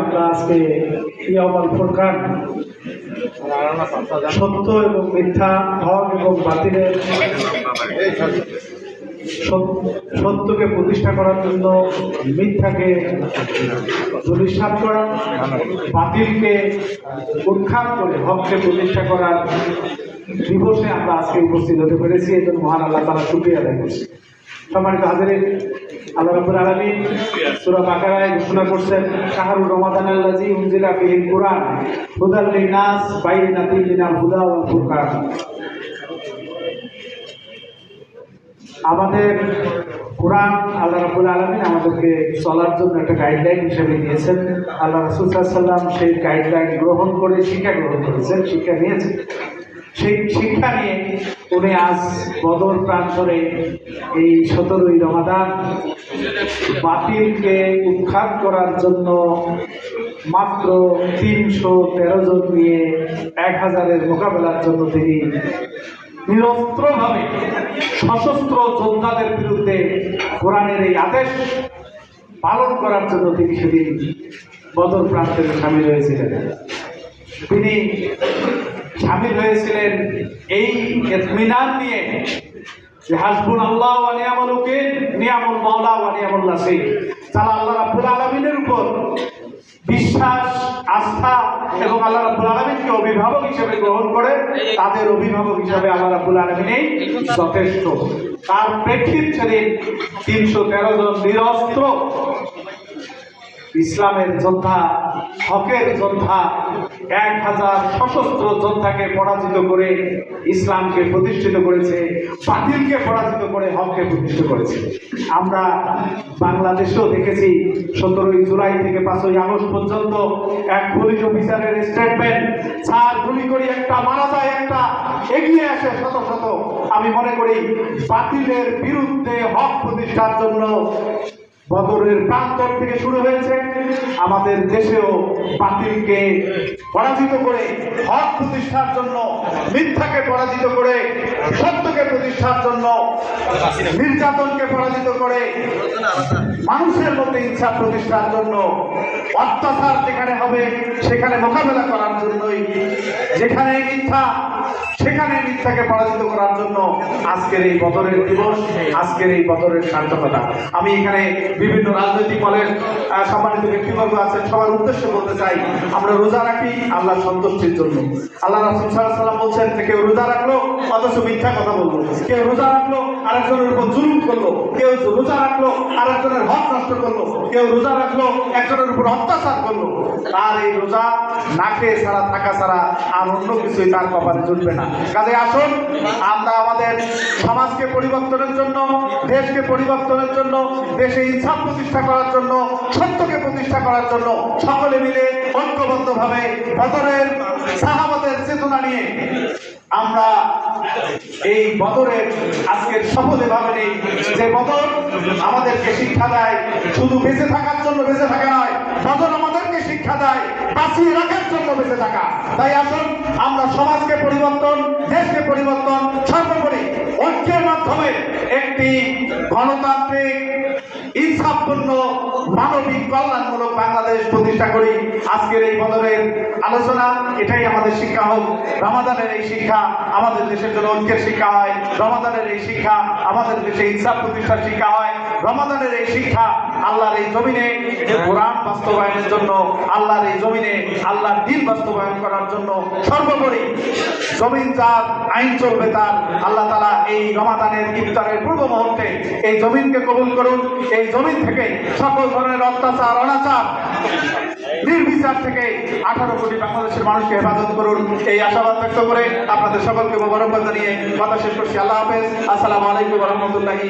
আমরা আজকে সত্য এবং মিথ্যা, হক এবং বাতিলের সত্যকে প্রতিষ্ঠা করার জন্য মিথ্যাকে প্রতিষ্ঠা করা, বাতিলকে উৎখাত করে হককে প্রতিষ্ঠা করার দিবসে আমরা আজকে উপস্থিত হতে পেরেছি। এই জন্য মহান আল্লাহ তারা শুক্রিয়া আদায় করছি। সম্মানিত হাজিরিন আল্লাহ রাব্বুল আলামিন সূরা বাকারায় ঘোষণা করছেন, শাহরুর রমাদান আল্লাজি উনজিলা ফিহিল কুরআন, হুদাল লিন-নাস বাইনাতিন মিনাল হুদা ওয়াল ফুরকান। আমাদের কোরআন আল্লাহ রাবুল আলমিন আমাদেরকে চলার জন্য একটা গাইডলাইন হিসেবে দিয়েছেন। আল্লাহ রসুল সাল্লাম সেই গাইডলাইন গ্রহণ করে, শিক্ষা গ্রহণ করেছেন, শিক্ষা নিয়েছেন। সেই শিক্ষা নিয়ে উনি আজ বদর প্রান্তরে এই সতেরোই রমাদান বাতিলকে উৎখাত করার জন্য মাত্র তিনশো তেরো জন নিয়ে এক হাজারের মোকাবেলার জন্য তিনি নিরস্ত্রভাবে সশস্ত্র যোদ্ধাদের বিরুদ্ধে কোরআনের এই আদেশ পালন করার জন্য তিনি সেদিন বদর প্রান্তে সামিল হয়েছিলেন। তিনি সামিল হয়েছিলেন এই এতমিনান নিয়ে যে হাসবুন আল্লাহ নিয়ামুল মাওলা নাসির। তারা আল্লাহ রাব্বুল আলামিনের উপর বিশ্বাস, আস্থা এবং আল্লাহ রাব্বুল আলামিনকে অভিভাবক হিসেবে গ্রহণ করে, তাদের অভিভাবক হিসেবে আল্লাহ রাব্বুল আলামিনই যথেষ্ট। তার প্রেক্ষিত ছিলেন তিনশো তেরো জন নিরস্ত্র ইসলামের যোদ্ধা, হকের যোদ্ধা, এক হাজার সশস্ত্র যোদ্ধাকে পরাজিত করে ইসলামকে প্রতিষ্ঠিত করেছে, বাতিলকে পরাজিত করে হককে প্রতিষ্ঠিত করেছে। আমরা বাংলাদেশেও দেখেছি, সতেরোই জুলাই থেকে পাঁচই আগস্ট পর্যন্ত এক পুলিশ অফিসারের স্টেটমেন্ট স্যার গুলি করি একটা মারা যায়, একটা এগিয়ে আসে শত শত। আমি মনে করি, বাতিলের বিরুদ্ধে হক প্রতিষ্ঠার জন্য বদরের প্রান্তর থেকে শুরু হয়েছে। আমাদের দেশেও বাতিলকে পরাজিত করে, হক প্রতিষ্ঠার জন্য, মিথ্যাকে পরাজিত করে, সত্যকে প্রতিষ্ঠার জন্য, নির্যাতনকে পরাজিত করে, মানুষের মধ্যে ইচ্ছা প্রতিষ্ঠার জন্য, অত্যাচার যেখানে হবে, সেখানে মোকাবেলা করার জন্যই, যেখানে মিথ্যা, সেখানে মিথ্যাকে পরাজিত করার জন্য আজকের এই বদরের দিবস আজকের এই বদরের সার্থকতা। আমি এখানে বিভিন্ন রাজনৈতিক দলের সম্মানিত ব্যক্তিবর্গ আছেন সবার উদ্দেশ্যে বলতে চাই আমরা রোজা রাখি আল্লাহ সন্তুষ্টির জন্য। আল্লাহ রাসুল সাল্লাহ সাল্লাম বলছেন যে কেউ রোজা রাখল অথচ মিথ্যা কথা বলল। কেউ রোজা রাখল আরেকজনের উপর জুলুম করল। কেউ রোজা রাখল আরেকজনের হক নষ্ট করল। কেউ রোজা রাখল একজনের উপর অত্যাচার করল। তার এই রোজা না খেয়ে ছাড়া থাকা ছাড়া আর অন্য কিছুই তার কপালে জুটবে না। কাজে আসুন আমরা আমাদের সমাজকে পরিবর্তনের জন্য, দেশকে পরিবর্তনের জন্য, দেশে ইনসাফ প্রতিষ্ঠা করার জন্য, সত্যকে প্রতিষ্ঠা করার জন্য সকলে মিলে ঐক্যবদ্ধভাবে বদরের সাহাবাদের চেতনা নিয়ে আমরা এই বদরের আজকের শপথে ভাবে নেই যে বদর আমাদেরকে শিক্ষা দেয়, শুধু বেঁচে থাকার জন্য বেঁচে থাকা নয়, বদর আমাদেরকে শিক্ষা দেয়, বাঁচিয়ে রাখার জন্য বেঁচে থাকা। তাই আসুন, আমরা সমাজকে পরিবর্তন, দেশকে পরিবর্তন একটি গণতান্ত্রিক ইনসাফপূর্ণ মানবিক কল্যাণমূলক প্রতিষ্ঠা করি আজকের এই বদলের আলোচনা। এটাই আমাদের শিক্ষা হোক। রমাদানের এই শিক্ষা আমাদের দেশের জন্য ঐক্যের শিক্ষা হয়। রমাদানের এই শিক্ষা আমাদের দেশে ইনসাফ প্রতিষ্ঠার শিক্ষা হয়। রমাদানের এই শিক্ষা আল্লাহর এই জমিনে কোরআন বাস্তবায়নের জন্য, আল্লাহর এই জমিনে আল্লাহর দিন বাস্তবায়ন করার জন্য সর্বোপরি জমিন যার, আইন চলবে তার, আল্লাহ তালা এই রমাদানের ইফতারের পূর্ব মুহূর্তে এই জমিনকে কবুল করুন। এই জমিন থেকে সকল ধরনের অত্যাচার, অনাচার নির্বিচার থেকে আঠারো কোটি বাংলাদেশের মানুষকে হেফাজত করুন। এই আশাবাদ ব্যক্ত করে আপনাদের সকলকে মোবারকবাদ জানিয়ে কথা শেষ করছি। আল্লাহ হাফেজ। আসসালামু আলাইকুম রহমতুল্লাহি